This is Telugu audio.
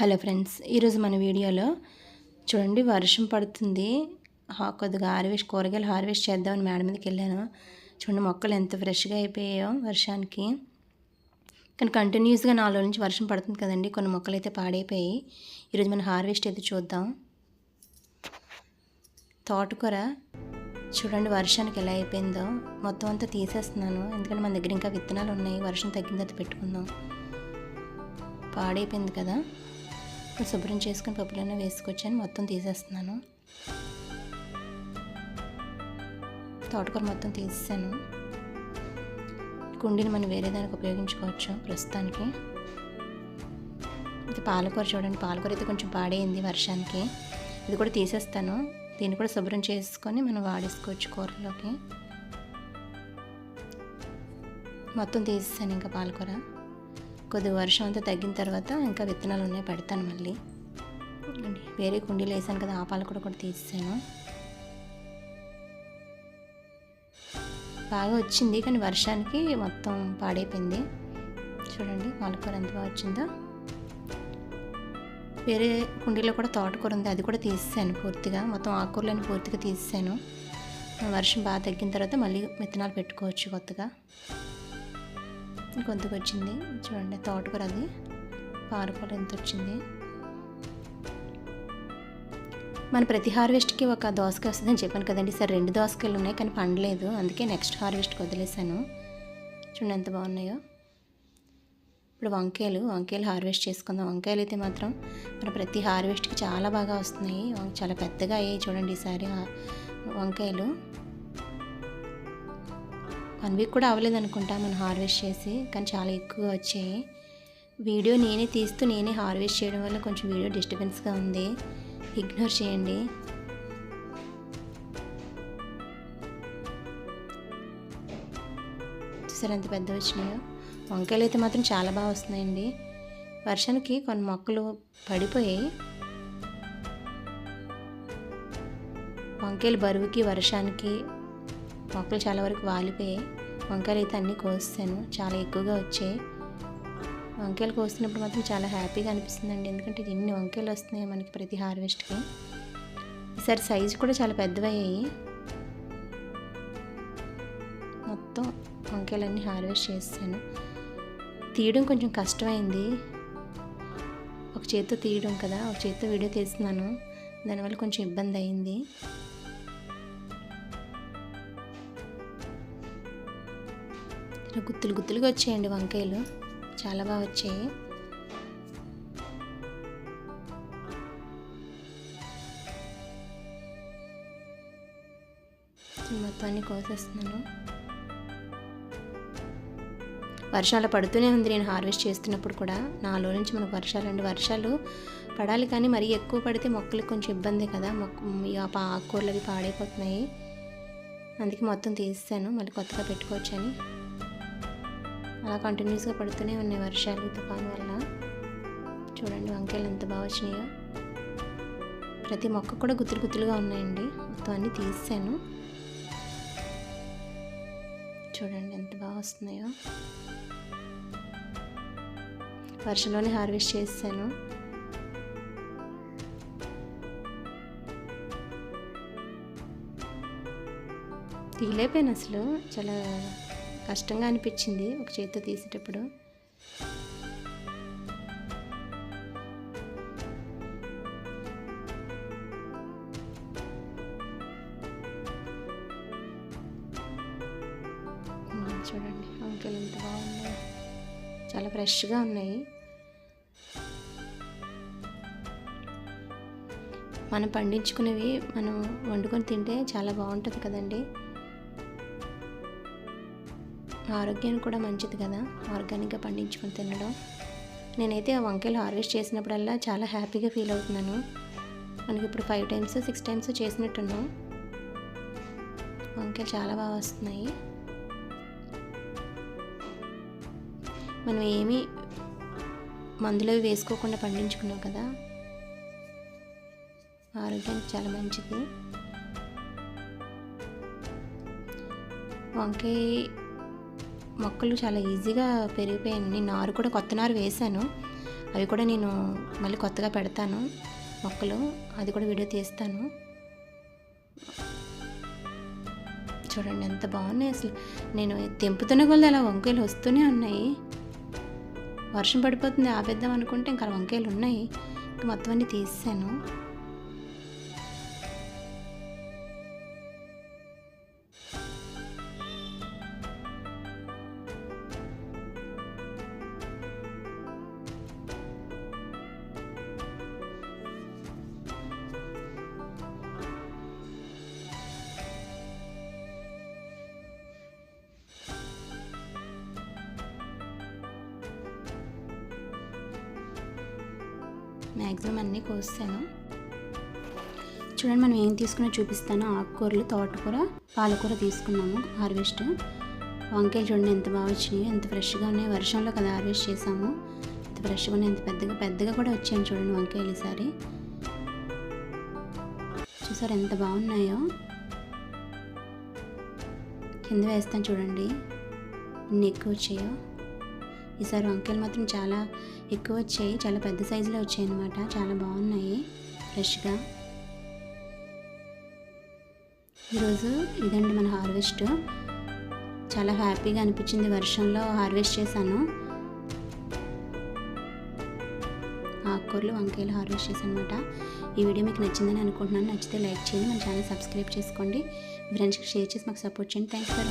హలో ఫ్రెండ్స్ ఈరోజు మన వీడియోలో చూడండి వర్షం పడుతుంది. హా- కొద్దిగా హార్వెస్ట్ కూరగాయలు హార్వెస్ట్ చేద్దామని మేడ మీదకి వెళ్ళాను. చూడండి మొక్కలు ఎంత ఫ్రెష్గా అయిపోయాయో వర్షానికి. కానీ కంటిన్యూస్గా నాలుగు నుంచి వర్షం పడుతుంది కదండి కొన్ని మొక్కలు అయితే పాడైపోయాయి. ఈరోజు మనం హార్వెస్ట్ అయితే చూద్దాం. తోటకూర. చూడండి వర్షానికి ఎలా అయిపోయిందో. మొత్తం అంతా తీసేస్తున్నాను. ఎందుకంటే మన దగ్గర ఇంకా విత్తనాలు ఉన్నాయి. వర్షం తగ్గిన తర్వాత పెట్టుకుందాం. పాడైపోయింది కదా. ఇప్పుడు శుభ్రం చేసుకుని పప్పులోనే వేసుకొచ్చాను మొత్తం తీసేస్తున్నాను. తోటకూర మొత్తం తీసేసాను. కుండీని మనం వేరే దానికి ఉపయోగించుకోవచ్చు ప్రస్తుతానికి. ఇది పాలకూర చూడండి పాలకూర అయితే కొంచెం పాడైంది వర్షానికి. ఇది కూడా తీసేస్తాను. దీన్ని కూడా శుభ్రం చేసుకొని మనం వాడేసుకోవచ్చు కూరలోకి. మొత్తం తీసేసాను ఇంకా పాలకూర. కొద్దిగా వర్షం అంతా తగ్గిన తర్వాత ఇంకా విత్తనాలు ఉన్నాయి పెడతాను మళ్ళీ. వేరే కుండీలు వేసాను కదా ఆ కూడా కూడా తీసేసాను. బాగా వచ్చింది కానీ వర్షానికి మొత్తం పాడైపోయింది. చూడండి పాలకూర ఎంత బాగా వచ్చిందో. వేరే కుండీలో కూడా తోటకూర ఉంది అది కూడా తీసేసాను పూర్తిగా. మొత్తం ఆకుకూరలను పూర్తిగా తీసేసాను. వర్షం బాగా తగ్గిన తర్వాత మళ్ళీ విత్తనాలు పెట్టుకోవచ్చు కొత్తగా. కొద్దిగా వచ్చింది చూడండి తోటకూర అది. పాలకూర ఎంత వచ్చింది. మన ప్రతి హార్వెస్ట్కి ఒక దోసకాయ వస్తుందని చెప్పాను కదండి. సార్ రెండు దోసకాయలు ఉన్నాయి కానీ పండలేదు. అందుకే నెక్స్ట్ హార్వెస్ట్కి వదిలేసాను చూడండి ఎంత బాగున్నాయో. ఇప్పుడు వంకాయలు వంకాయలు హార్వెస్ట్ చేసుకుందాం. వంకాయలు అయితే మాత్రం మన ప్రతి హార్వెస్ట్కి చాలా బాగా వస్తున్నాయి. చాలా పెద్దగా అయ్యాయి చూడండి ఈసారి వంకాయలు. వన్ వీక్ కూడా అవ్వలేదు అనుకుంటా మనం హార్వెస్ట్ చేసి కానీ చాలా ఎక్కువగా వచ్చాయి. వీడియో నేనే తీస్తూ నేనే హార్వెస్ట్ చేయడం వల్ల కొంచెం వీడియో డిస్టర్బెన్స్గా ఉంది. ఇగ్నోర్ చేయండి. చూసారు ఎంత పెద్ద వచ్చినాయో? వంకాయలు అయితే మాత్రం చాలా బాగా వస్తున్నాయండి. వర్షానికి కొన్ని మొక్కలు పడిపోయాయి. వంకాయలు బరువుకి వర్షానికి మొక్కలు చాలా వరకు వాలిపోయాయి. వంకాయలు అయితే అన్నీ కోస్తాను. చాలా ఎక్కువగా వచ్చాయి. వంకాయలు కోస్తున్నప్పుడు మాత్రం చాలా హ్యాపీగా అనిపిస్తుందండి. ఎందుకంటే ఎన్ని వంకాయలు వస్తున్నాయి మనకి ప్రతి హార్వెస్ట్కి. ఈసారి సైజు కూడా చాలా పెద్దవయ్యాయి. మొత్తం వంకాయలన్నీ హార్వెస్ట్ చేస్తాను. తీయడం కొంచెం కష్టమైంది. ఒక చేత్తో తీయడం కదా ఒక చేత్తో వీడియో తీస్తున్నాను. దానివల్ల కొంచెం ఇబ్బంది అయింది. ఇట్లా గుత్తులు గుత్తులుగా వచ్చాయండి వంకాయలు. చాలా బాగా వచ్చాయి. మొత్తాన్ని కోసేస్తున్నాను. వర్షాలు పడుతూనే ఉంది. నేను హార్వెస్ట్ చేస్తున్నప్పుడు కూడా నాలో నుంచి మనకు వర్షాలు అండి. వర్షాలు పడాలి కానీ మరీ ఎక్కువ పడితే మొక్కలకు కొంచెం ఇబ్బంది కదా. మొక్క ఆకుకూరలు అవి పాడైపోతున్నాయి. అందుకే మొత్తం తీసేసాను. మళ్ళీ కొత్తగా పెట్టుకోవచ్చని. అలా కంటిన్యూస్గా పడుతూనే ఉన్నాయి వర్షాలు తుఫాన్ తుఫాను వల్ల చూడండి వంకాయలు ఎంత బాగా వచ్చినాయో. ప్రతి మొక్క కూడా గుత్తులు గుత్తులుగా ఉన్నాయండి. మొత్తం అన్నీ తీసాను చూడండి ఎంత బాగా వస్తున్నాయో. వర్షంలోనే హార్వెస్ట్ చేసాను తీలేపోయాను అసలు. చాలా కష్టంగా అనిపించింది ఒక చేతితో తీసేటప్పుడు. చూడండి వంకాయలు ఎంత బాగున్నాయి. చాలా ఫ్రెష్గా ఉన్నాయి. మనం పండించుకునేవి మనం వండుకొని తింటే చాలా బాగుంటుంది కదండి. ఆరోగ్యానికి కూడా మంచిది కదా. ఆర్గానిక్గా పండించుకొని తినడం. నేనైతే ఆ వంకాయలు హార్వెస్ట్ చేసినప్పుడల్లా చాలా హ్యాపీగా ఫీల్ అవుతున్నాను. మనకి ఇప్పుడు ఫైవ్ టైమ్స్ సిక్స్ టైమ్స్ చేసినట్టున్నాం. వంకాయలు చాలా బాగా వస్తున్నాయి. మనం ఏమీ మందులు అవి వేసుకోకుండా పండించుకున్నాం కదా. ఆరోగ్యానికి చాలా మంచిది. వంకాయ మొక్కలు చాలా ఈజీగా పెరిగిపోయాయి. నారు కూడా కొత్త నారు వేశాను. అవి కూడా నేను మళ్ళీ కొత్తగా పెడతాను మొక్కలు. అది కూడా వీడియో తీస్తాను. చూడండి ఎంత బాగున్నాయి అసలు. నేను తెంపుతున్న కొలది అలా వంకాయలు వస్తూనే ఉన్నాయి. వర్షం పడిపోతుంది ఆపేద్దాం అనుకుంటే ఇంకా వంకాయలు ఉన్నాయి. ఇంకా మొత్తం అన్నీ తీసాను మ్యాక్సిమం అన్నీ కోసాను చూడండి మనం ఏం తీసుకున్నా చూపిస్తాను. ఆకుకూరలు తోటకూర పాలకూర తీసుకున్నాము హార్వెస్ట్. వంకాయలు చూడండి ఎంత బాగా వచ్చినాయి ఎంత ఫ్రెష్గా ఉన్నాయి. వర్షంలో కదా హార్వెస్ట్ చేసాము. ఎంత ఫ్రెష్గా ఉన్నాయి ఎంత పెద్దగా పెద్దగా కూడా వచ్చాయి చూడండి వంకాయలు ఈసారి. చూసారు ఎంత బాగున్నాయో. కింద వేస్తాను చూడండి ఎన్ని ఎక్కువ వచ్చాయో. ఈసారి వంకాయలు మాత్రం చాలా ఎక్కువ వచ్చాయి. చాలా పెద్ద సైజులో వచ్చాయి అనమాట చాలా బాగున్నాయి. ఫ్రెష్గా. ఈరోజు ఇదండి మన హార్వెస్ట్. చాలా హ్యాపీగా అనిపించింది వర్షంలో హార్వెస్ట్ చేశాను. ఆకుకూరలు వంకాయలు హార్వెస్ట్ చేశాను అనమాట ఈ వీడియో మీకు నచ్చిందని అనుకుంటున్నాను. నచ్చితే లైక్ చేయండి. మన ఛానల్ సబ్స్క్రైబ్ చేసుకోండి. ఫ్రెండ్స్కి షేర్ చేసి మాకు సపోర్ట్ చేయండి. Thanks for